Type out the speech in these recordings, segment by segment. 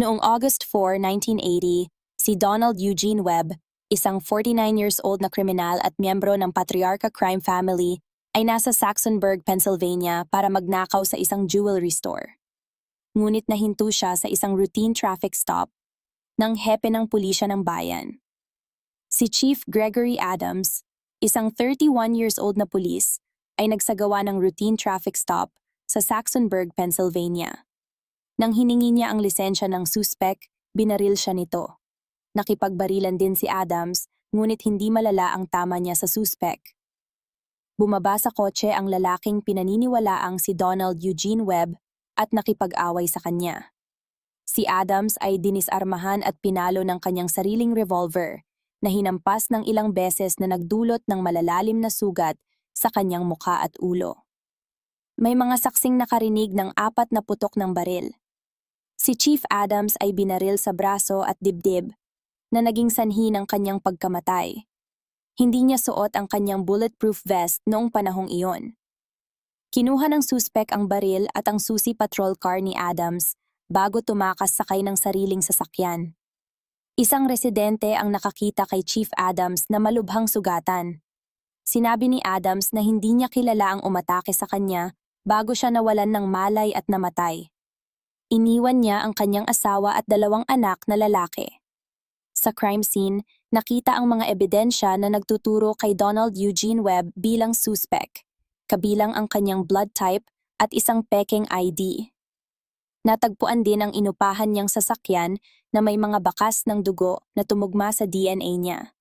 Noong August 4, 1980, si Donald Eugene Webb, isang 49 years old na kriminal at miyembro ng Patriarcha Crime Family, ay nasa Saxonburg, Pennsylvania para magnakaw sa isang jewelry store. Ngunit nahinto siya sa isang routine traffic stop ng hepe ng pulisya ng bayan. Si Chief Gregory Adams, isang 31 years old na pulis, ay nagsagawa ng routine traffic stop sa Saxonburg, Pennsylvania. Nang hiningi niya ang lisensya ng suspect, binaril siya nito. Nakipagbarilan din si Adams, ngunit hindi malala ang tama niya sa suspect. Bumaba sa kotse ang lalaking pinaniniwalaang si Donald Eugene Webb at nakipag-away sa kanya. Si Adams ay dinisarmahan at pinalo ng kanyang sariling revolver na hinampas ng ilang beses na nagdulot ng malalalim na sugat sa kanyang muka at ulo. May mga saksing nakarinig ng apat na putok ng baril. Si Chief Adams ay binaril sa braso at dibdib na naging sanhi ng kanyang pagkamatay. Hindi niya suot ang kanyang bulletproof vest noong panahong iyon. Kinuha ng suspek ang baril at ang susi patrol car ni Adams bago tumakas sakay ng sariling sasakyan. Isang residente ang nakakita kay Chief Adams na malubhang sugatan. Sinabi ni Adams na hindi niya kilala ang umatake sa kanya bago siya nawalan ng malay at namatay. Iniwan niya ang kanyang asawa at dalawang anak na lalaki. Sa crime scene, nakita ang mga ebidensya na nagtuturo kay Donald Eugene Webb bilang suspect, kabilang ang kanyang blood type at isang peking ID. Natagpuan din ang inupahan niyang sasakyan na may mga bakas ng dugo na tumugma sa DNA niya.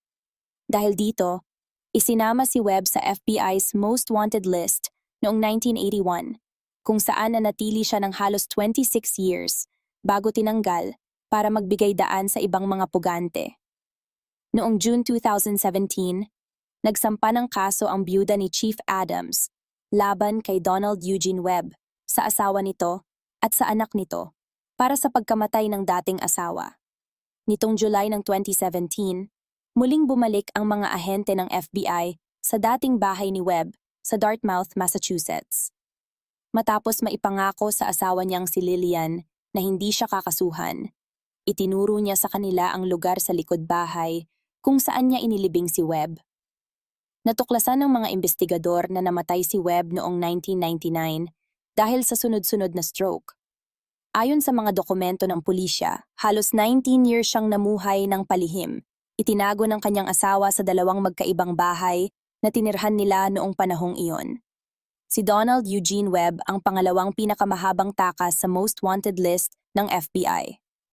Dahil dito, isinama si Webb sa FBI's Most Wanted list noong 1981, kung saan nanatili siya ng halos 26 years bago tinanggal para magbigay daan sa ibang mga pugante. Noong June 2017, nagsampa ng kaso ang byuda ni Chief Adams laban kay Donald Eugene Webb sa asawa nito at sa anak nito para sa pagkamatay ng dating asawa. Nitong July ng 2017, muling bumalik ang mga ahente ng FBI sa dating bahay ni Webb sa Dartmouth, Massachusetts. Matapos maipangako sa asawa niyang si Lillian na hindi siya kakasuhan, itinuro niya sa kanila ang lugar sa likod bahay kung saan niya inilibing si Webb. Natuklasan ng mga investigador na namatay si Webb noong 1999 dahil sa sunod-sunod na stroke. Ayon sa mga dokumento ng pulisya, halos 19 years siyang namuhay ng palihim. Itinago ng kanyang asawa sa dalawang magkaibang bahay na tinirhan nila noong panahong iyon. Si Donald Eugene Webb ang pangalawang pinakamahabang takas sa most wanted list ng FBI.